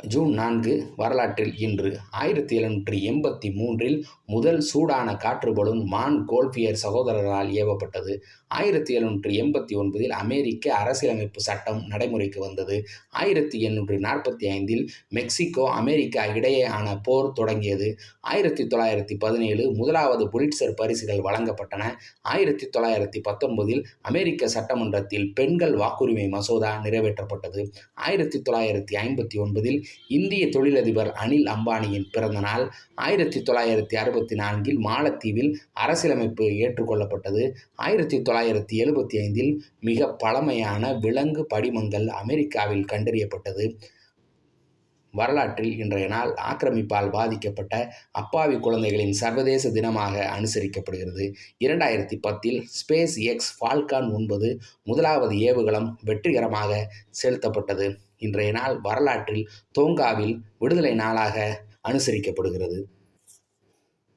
June நான்கு வரலாற்றில் இன்று ஆயிரத்தி எழுநூற்றி எண்பத்தி மூன்றில் முதல் சூடான காற்று பலூன் மான் கோல்ஃபியர் சகோதரர்களால் ஏவப்பட்டது. ஆயிரத்தி எழுநூற்றி எண்பத்தி ஒன்பதில் அமெரிக்க அரசியலமைப்பு சட்டம் நடைமுறைக்கு வந்தது. ஆயிரத்தி எண்ணூற்றி நாற்பத்தி ஐந்தில் மெக்சிகோ அமெரிக்கா இடையேயான போர் தொடங்கியது. ஆயிரத்தி தொள்ளாயிரத்தி பதினேழு முதலாவது புலிட்சர் பரிசுகள் வழங்கப்பட்டன. ஆயிரத்தி தொள்ளாயிரத்தி பத்தொன்பதில் அமெரிக்க சட்டமன்றத்தில் பெண்கள் வாக்குரிமை மசோதா நிறைவேற்றப்பட்டது. ஆயிரத்தி தொள்ளாயிரத்தி ஐம்பத்தி ஒன்பதில் இந்திய தொழிலதிபர் அனில் அம்பானியின் பிறந்த நாள் ஆயிரத்தி தொள்ளாயிரத்தி அறுபத்தி நான்கில் மாலத்தீவில் அரசியலமைப்பு ஏற்றுக்கொள்ளப்பட்டது. ஆயிரத்தி தொள்ளாயிரத்தி எழுபத்தி ஐந்தில் மிக பழமையான விலங்கு படிமங்கள் அமெரிக்காவில் கண்டறியப்பட்டது. வரலாற்றில் இன்றைய நாள் ஆக்கிரமிப்பால் பாதிக்கப்பட்ட அப்பாவி குழந்தைகளின் சர்வதேச தினமாக அனுசரிக்கப்படுகிறது. இரண்டாயிரத்தி பத்தில் ஸ்பேஸ் எக்ஸ் ஃபால்கான் ஒன்பது முதலாவது ஏவுகலம் வெற்றிகரமாக செலுத்தப்பட்டது. இன்றைய நாள் வரலாற்றில் தோங்காவில் விடுதலை நாளாக அனுசரிக்கப்படுகிறது.